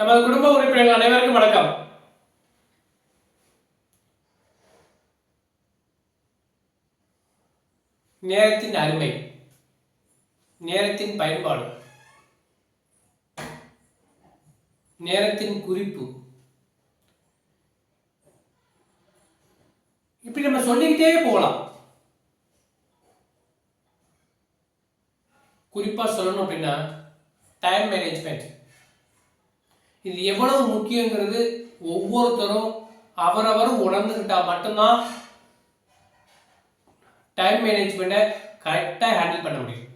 நமது குடும்ப உறுப்பினர்கள் அனைவருக்கும் வணக்கம். நேரத்தின் அருமை நேரத்தின் பயன்பாடு நேரத்தின் குறிப்பு. இப்படி நம்ம சொல்லிக்கிட்டே போகலாம். குறிப்பா சொல்லணும் அப்படின்னா டைம் மேனேஜ்மெண்ட் இது எவ்வளவு முக்கியங்கிறது ஒவ்வொருத்தரும் அவரவரும் உணர்ந்துக்கிட்டா மட்டும்தான் டைம் மேனேஜ்மெண்ட்டை கரெக்டாக ஹேண்டில் பண்ண முடியும்.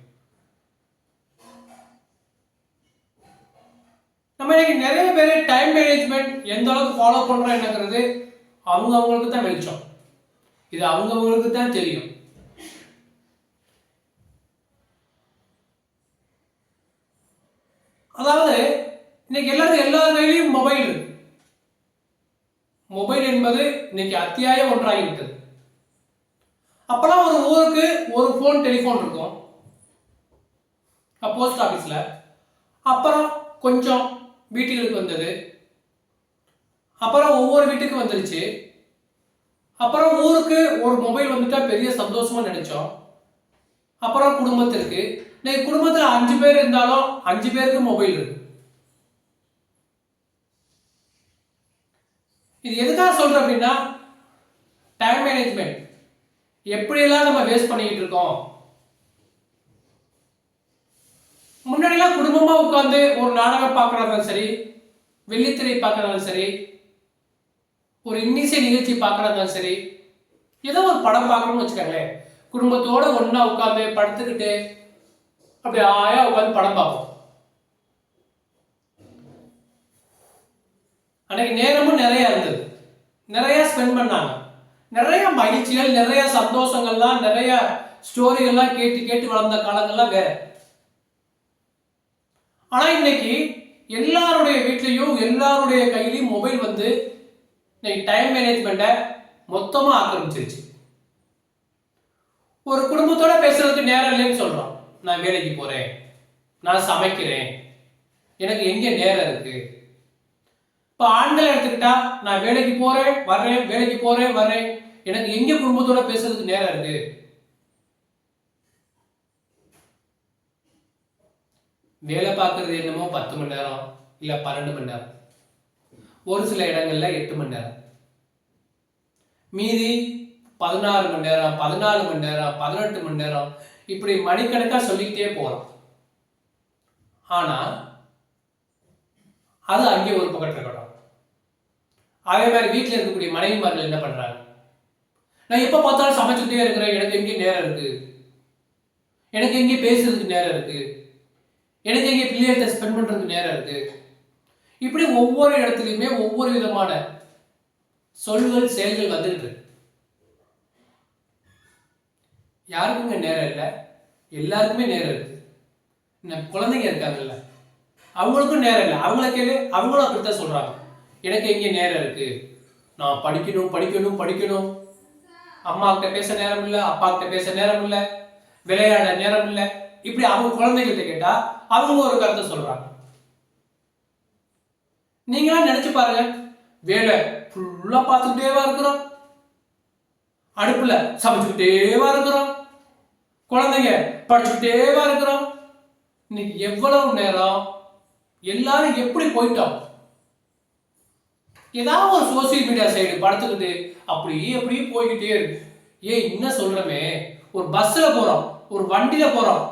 நம்ம இன்னைக்கு நிறைய பேர் டைம் மேனேஜ்மெண்ட் எந்த அளவுக்கு ஃபாலோ பண்றோம் என்னங்கிறது அவங்க அவங்களுக்கு தான் வெளிச்சம். இது அவங்க அவங்களுக்கு தான் தெரியும். அதாவது இன்னைக்கு எல்லாரும் எல்லா கையிலையும் மொபைல் மொபைல் என்பது இன்னைக்கு அத்தியாயம் ஒன்றாகிவிட்டது. அப்பெல்லாம் ஒரு ஊருக்கு ஒரு ஃபோன் டெலிஃபோன் இருக்கும். போஸ்ட் ஆஃபீஸில் அப்புறம் கொஞ்சம் வீட்டுகளுக்கு வந்தது. அப்புறம் ஒவ்வொரு வீட்டுக்கு வந்துருச்சு. அப்புறம் ஊருக்கு ஒரு மொபைல் வந்துட்டா பெரிய சந்தோஷமா நினைச்சோம். அப்புறம் குடும்பத்திற்கு. இன்னைக்கு குடும்பத்தில் அஞ்சு பேர் இருந்தாலும் அஞ்சு பேருக்கு மொபைல் இருக்கு. இது எதுக்காக சொல்கிறேன் அப்படின்னா டைம் மேனேஜ்மெண்ட் எப்படியெல்லாம் நம்ம வேஸ்ட் பண்ணிக்கிட்டு இருக்கோம்? முன்னாடிலாம் குடும்பமாக உட்காந்து ஒரு நாடகம் பார்க்குறதாலும் சரி வெள்ளித்திரை பார்க்குறதாலும் சரி ஒரு இன்னிசை நிகழ்ச்சி பார்க்குறதாலும் சரி ஏதோ ஒரு படம் பார்க்கணும்னு வச்சுக்கோங்களேன். குடும்பத்தோடு ஒன்றா உட்காந்து படுத்துக்கிட்டு அப்படி ஆயா உட்காந்து படம் பார்ப்போம். அன்னைக்கு நேரமும் நிறைய இருந்தது. நிறைய ஸ்பெண்ட் பண்ணாங்க. நிறைய மகிழ்ச்சிகள் நிறைய சந்தோஷங்கள்லாம் நிறைய ஸ்டோரிகள்லாம் கேட்டு கேட்டு வளர்ந்த காலங்கள்லாம் வேற. ஆனா இன்னைக்கு எல்லாருடைய வீட்லயும் எல்லாருடைய கையிலையும் மொபைல் வந்து இன்னைக்கு டைம் மேனேஜ்மெண்ட்டை மொத்தமா ஆக்கிரமிச்சிருச்சு. ஒரு குடும்பத்தோட பேசுறதுக்கு நேரம் இல்லைன்னு சொல்றோம். நான் வேலைக்கு போறேன். நான் சமைக்கிறேன். எனக்கு எங்க நேரம் இருக்கு? இப்போ ஆண்களை எடுத்துக்கிட்டா நான் வேலைக்கு போறேன் வர்றேன் வேலைக்கு போறேன் வர்றேன். எனக்கு எங்க குடும்பத்தோட பேசுறதுக்கு நேரம் இருக்கு? வேலை பார்க்கறது என்னமோ பத்து மணி நேரம் இல்ல பன்னெண்டு மணி நேரம். ஒரு சில இடங்கள்ல எட்டு மணி நேரம். மீதி பதினாறு மணி நேரம் பதினாலு மணி நேரம் பதினெட்டு மணி நேரம். இப்படி மணிக்கணக்கா சொல்லிக்கிட்டே போறோம். ஆனா அது அங்கே ஒரு பக்கத்தில் இருக்கட்டும் அதே மாதிரி வீட்டில் இருக்கக்கூடிய மனைவிமார்கள் என்ன பண்ணுறாங்க நான் எப்போ பார்த்தாலும் சமைச்சுட்டே இருக்கிறேன். எனக்கு எங்கே நேரம் இருக்கு? எனக்கு எங்கே பேசுறதுக்கு நேரம் இருக்கு? எனக்கு எங்கே பிள்ளைகிட்ட ஸ்பெண்ட் பண்ணுறதுக்கு நேரம் இருக்கு? இப்படி ஒவ்வொரு இடத்துலையுமே ஒவ்வொரு விதமான சொல்கள் செயல்கள் வந்துட்டு இருக்கு. யாருக்குங்க நேரம் இல்லை. எல்லாருக்குமே நேரம் இருக்கு. இந்த குழந்தைங்க இருக்காங்கல்ல. அவங்களுக்கும் நேரம் இல்லை. அவங்கள கேளு. அவங்களும் அப்படித்தான் சொல்கிறாங்க எனக்கு எங்கே நேரம் இருக்குது நான் படிக்கணும் படிக்கணும் படிக்கணும். அம்மாக்கிட்ட பேச நேரம் இல்லை அப்பாக்கிட்ட பேச நேரம் இல்லை விளையாட நேரம் இல்லை. இப்படி அவங்க குழந்தைகிட்ட கேட்டால் அவங்க ஒரு கருத்தை சொல்கிறாங்க நீங்களா நினச்சி பாருங்க. வேலை ஃபுல்லாக பார்த்துக்கிட்டேவா இருக்கிறோம். அடுப்பில் சமைச்சுக்கிட்டேவா இருக்கிறோம். குழந்தைங்க படிச்சுக்கிட்டேவா இருக்கிறோம். இன்னைக்கு எவ்வளவு நேரம் எல்லாரும் எப்படி போயிட்டோம்? ஏதாவது ஒரு சோசியல் மீடியா சைடு படுத்துக்கிட்டு அப்படியே அப்படியே போய்கிட்டே இருக்கு. ஏய் என்ன சொல்றமே? ஒரு பஸ்ல போறோம் ஒரு வண்டியில போறோம்.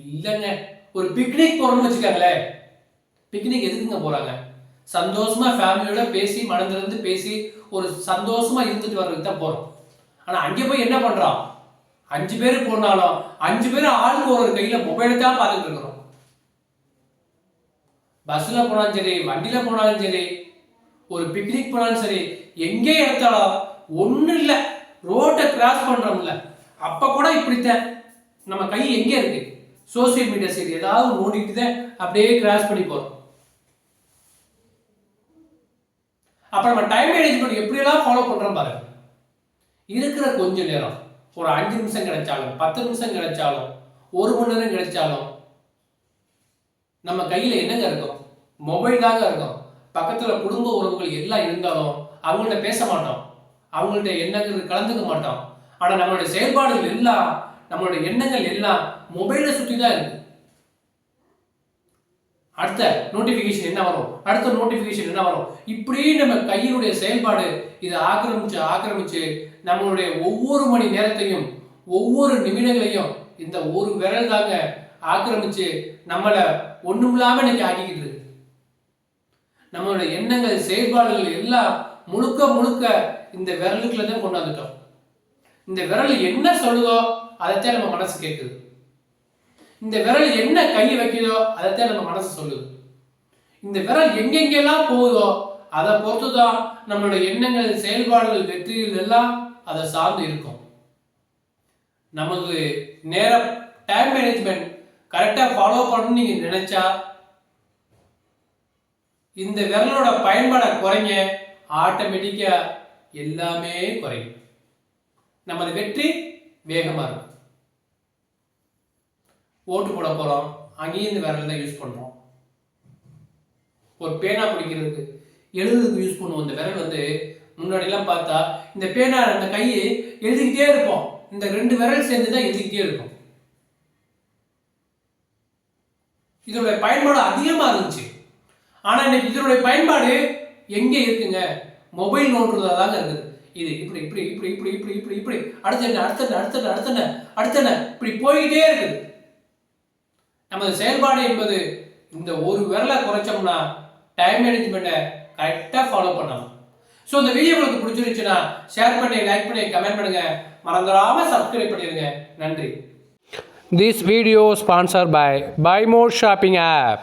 இல்லைங்க ஒரு பிக்னிக் போறோம்னு வச்சுக்கோங்களேன். பிக்னிக் எதுக்குங்க போறாங்க? சந்தோஷமா ஃபேமிலியோட பேசி மனதிலிருந்து பேசி ஒரு சந்தோஷமா இருந்துட்டு வர்றதுக்கு தான் போறோம். ஆனா அங்கே போய் என்ன பண்றோம்? அஞ்சு பேர் போனாலும் அஞ்சு பேர் ஆளுக்கு ஒரு கையில மொபைலை தான் பார்த்துட்டு இருக்கிறோம். பஸ்ஸில் போனாலும் சரி வண்டியில் போனாலும் சரி ஒரு பிக்னிக் போனாலும் சரி எங்கே எடுத்தாலும் ஒன்றும் இல்லை. ரோட்டை கிராஸ் பண்ணுறோம்ல அப்போ கூட இப்படித்தான். நம்ம கை எங்கே இருக்கு? சோசியல் மீடியா சரி ஏதாவது நோண்டிட்டு தான் அப்படியே கிராஸ் பண்ணி போகிறோம் அப்போ நம்ம டைம் மேனேஜ்மெண்ட் எப்படியெல்லாம் ஃபாலோ பண்ணுறோம் பாருங்க இருக்கிற கொஞ்ச நேரம் ஒரு அஞ்சு நிமிஷம் கிடைச்சாலும் பத்து நிமிஷம் கிடைச்சாலும் ஒரு மணி நேரம் கிடைச்சாலும் நம்ம கையில் என்னங்க இருக்கும் மொபைல் தாங்க இருக்கும். பக்கத்தில் குடும்ப உறவுகள் எல்லாம் இருந்தாலும் அவங்கள்ட்ட பேச மாட்டோம். அவங்கள்ட்ட எண்ணங்கள் கலந்துக்க மாட்டோம். ஆனால் நம்மளுடைய செயல்பாடுகள் எல்லாம் நம்மளுடைய எண்ணங்கள் எல்லாம் மொபைலை சுற்றி தான் இருக்கு. அடுத்த நோட்டிபிகேஷன் என்ன வரும்? அடுத்த நோட்டிபிகேஷன் என்ன வரும்? இப்படி நம்ம கையினுடைய செயல்பாடு இதை ஆக்கிரமிச்சு ஆக்கிரமிச்சு நம்மளுடைய ஒவ்வொரு மணி நேரத்தையும் ஒவ்வொரு நிமிடங்களையும் இந்த ஒரு விரல் தாங்க ஆக்கிரமிச்சு நம்மளை ஒண்ணுமில்லாம இன்னைக்கு ஆக்கிக்கிட்டு நம்மளோட எண்ணங்கள் செயல்பாடுகள் எல்லாம் முழுக்க முழுக்க இந்த விரலுக்குள்ள தான் கொண்டு வந்துட்டோம். இந்த விரல் என்ன சொல்லுதோ அதைத்தான் நம்ம மனசு கேட்குது இந்த விரல் என்ன கை வைக்குதோ அதைத்தான் நம்ம மனசு சொல்லுது. இந்த விரல் எங்கெங்கெல்லாம் போகுதோ அதை பொறுத்து தான் நம்மளோட எண்ணங்கள் செயல்பாடுகள் வெற்றிகள் எல்லாம் அதை சார்ந்து இருக்கும். நமக்கு நேரம் டைம் மேனேஜ்மெண்ட் கரெக்டாக ஃபாலோ பண்ணணும்னு நீங்கள் நினச்சா இந்த விரலோட பயன்பாடை குறைங்க. ஆட்டோமேட்டிக்கா எல்லாமே குறையும். நமது வெற்றி வேகமா இருக்கும். ஓட்டு போட போறோம். அங்கேயும் இந்த விரல் தான் யூஸ் பண்றோம். ஒரு பேனா பிடிக்கிறதுக்கு எழுதுறதுக்கு யூஸ் பண்ணுவோம். இந்த விரல் வந்து முன்னாடிலாம் பார்த்தா இந்த பேனா அந்த கையை எழுதிக்கிட்டே இருப்போம். இந்த ரெண்டு விரல் சேர்ந்து தான் எழுதிக்கிட்டே இருக்கும். இதோட பயன்பாடு அதிகமா இருந்துச்சு. ஆனால் இன்னைக்கு இதனுடைய பயன்பாடு எங்கே இருக்குங்க? மொபைல் நோண்டுறதா தாங்க இருக்குது. இது இப்படி இப்படி இப்படி இப்படி இப்படி இப்படி இப்படி. அடுத்த என்ன அடுத்த என்ன அடுத்த என்ன என்ன என்ன? இப்படி போய்கிட்டே இருக்குது. நமது செயல்பாடு என்பது இந்த ஒரு விரலை குறைச்சோம்னா டைம் மேனேஜ்மெண்ட்டை கரெக்டாக ஃபாலோ பண்ணணும் ஸோ இந்த வீடியோ உங்களுக்கு பிடிச்சிருந்துச்சுன்னா ஷேர் பண்ணி லைக் பண்ணி கமெண்ட் பண்ணுங்க. மறந்துடாமல் சப்ஸ்கிரைப் பண்ணிடுங்க. நன்றி. This video sponsor by buy more shopping app